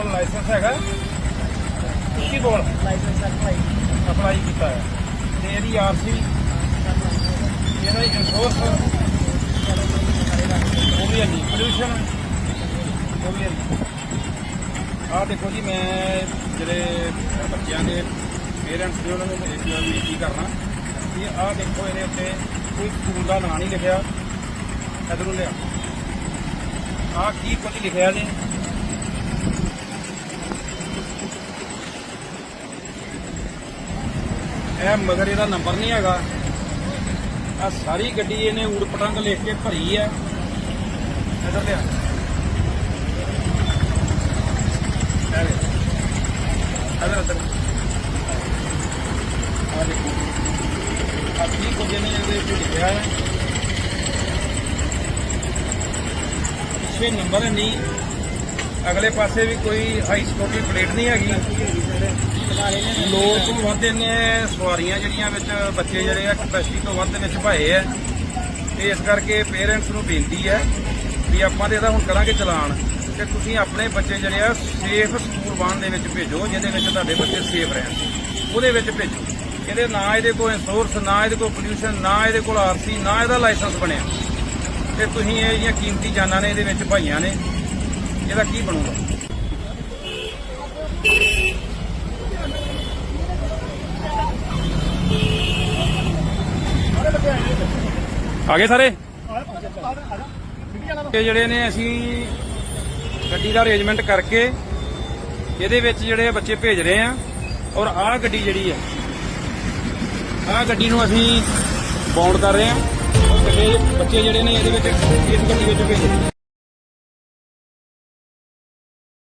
ਬੋਲ licence apply apply ਕੀਤਾ ਹੈ। ਤੇ ਇਹਦੀ ਆਰਸੀ, ਇਹਦਾ ਇੰਸ਼ੋਰੈਂਸ ਉਹ ਵੀ ਹੈ ਨਹੀਂ। ਪੋਲੂਸ਼ਨ ਉਹ ਵੀ ਹੈ ਨਹੀਂ। ਦੇਖੋ ਜੀ, ਮੈਂ ਜਿਹੜੇ ਬੱਚਿਆਂ ਦੇ ਪੇਰੈਂਟਸ ਨੇ ਉਹਨਾਂ ਨੂੰ ਇੱਕ ਬੇਨਤੀ ਕਰਨਾ। ਕਿ ਆਹ ਦੇਖੋ ਇਹਦੇ ਉੱਤੇ ਕੋਈ ਸਕੂਲ ਦਾ ਨਾਂ ਨਹੀਂ ਲਿਖਿਆ। ਇਧਰੋਂ ਲਿਆ ਆਹ ਕੀ ਕੁਝ ਲਿਖਿਆ ਜੀ ਇਹ ਮਗਰ ਇਹਦਾ ਨੰਬਰ ਨਹੀਂ ਹੈਗਾ। ਆ ਸਾਰੀ ਗੱਡੀ ਇਹਨੇ ਊੜ ਪਟੰਗ ਲਿਖ ਕੇ ਭਰੀ ਹੈ। ਇਧਰ ਲਿਆ। ਅਦਰ ਅਦਰ ਆ ਦੇਖੋ। ਆ ਕੀ ਕੁਝ ਇਹਨੇ ਇਹਦੇ ਵਿੱਚ ਲਿਖਿਆ ਹੈ। ਪਿੱਛੇ ਨੰਬਰ ਨਹੀਂ ਅਗਲੇ ਪਾਸੇ ਵੀ ਕੋਈ ਹਾਈ ਸਪੋਰਟੀ ਪਲੇਟ ਨਹੀਂ ਹੈਗੀ। ਲੋਕ ਤੋਂ ਵੱਧ ਇਹਨੇ ਸਵਾਰੀਆਂ ਜਿਹੜੀਆਂ ਵਿੱਚ ਬੱਚੇ ਜਿਹੜੇ ਆ ਕਪੈਸਿਟੀ ਤੋਂ ਵੱਧ ਵਿੱਚ ਭਾਏ ਆ। ਤੇ ਇਸ ਕਰਕੇ ਪੇਰੈਂਟਸ ਨੂੰ ਬੇਨਤੀ ਹੈ ਵੀ ਆਪਾਂ ਤੇ ਇਹਦਾ ਹੁਣ ਕਰਾਂਗੇ ਚਲਾਨ ਤੇ ਤੁਸੀਂ ਆਪਣੇ ਬੱਚੇ ਜਿਹੜੇ ਆ ਸੇਫ ਸਕੂਲ ਵਾਹਨ ਦੇ ਵਿੱਚ ਭੇਜੋ, ਜਿਹਦੇ ਵਿੱਚ ਤੁਹਾਡੇ ਬੱਚੇ ਸੇਫ ਰਹਿਣ। ਉਹਦੇ ਵਿੱਚ ਭੇਜੋ। ਇਹਦੇ ਨਾ ਇਹਦੇ ਕੋਲ ਇੰਸ਼ੋਰੈਂਸ ਨਾ ਇਹਦੇ ਕੋਲ ਪੋਲਿਊਸ਼ਨ ਨਾ ਇਹਦੇ ਕੋਲ ਆਰਸੀ ਨਾ ਇਹਦਾ ਲਾਇਸੈਂਸ ਬਣਿਆ। ਤੇ ਤੁਸੀਂ ਇਹ ਜਿਹੜੀਆਂ ਕੀਮਤੀ ਜਾਨਾਂ ਨੇ, ਇਹਦੇ ਵਿੱਚ ਭਾਈਆਂ ਨੇ, ਇਹਦਾ ਕੀ ਬਣੂਗਾ? ਆ ਗਏ ਸਾਰੇ? ਇਹ ਜਿਹੜੇ ਨੇ ਅਸੀਂ ਗੱਡੀ ਦਾ ਅਰੇਂਜਮੈਂਟ ਕਰਕੇ ਇਹਦੇ ਵਿੱਚ ਜਿਹੜੇ ਬੱਚੇ ਭੇਜ ਰਹੇ ਆ ਔਰ ਆਹ ਗੱਡੀ ਜਿਹੜੀ ਹੈ ਆਹ ਗੱਡੀ ਨੂੰ ਅਸੀਂ ਬਾਉਂਡ ਕਰ ਰਹੇ ਆ। ਬੱਚੇ ਜਿਹੜੇ ਨੇ ਇਹਦੇ ਵਿੱਚ ਇਸ ਗੱਡੀ ਵਿੱਚ ਭੇਜ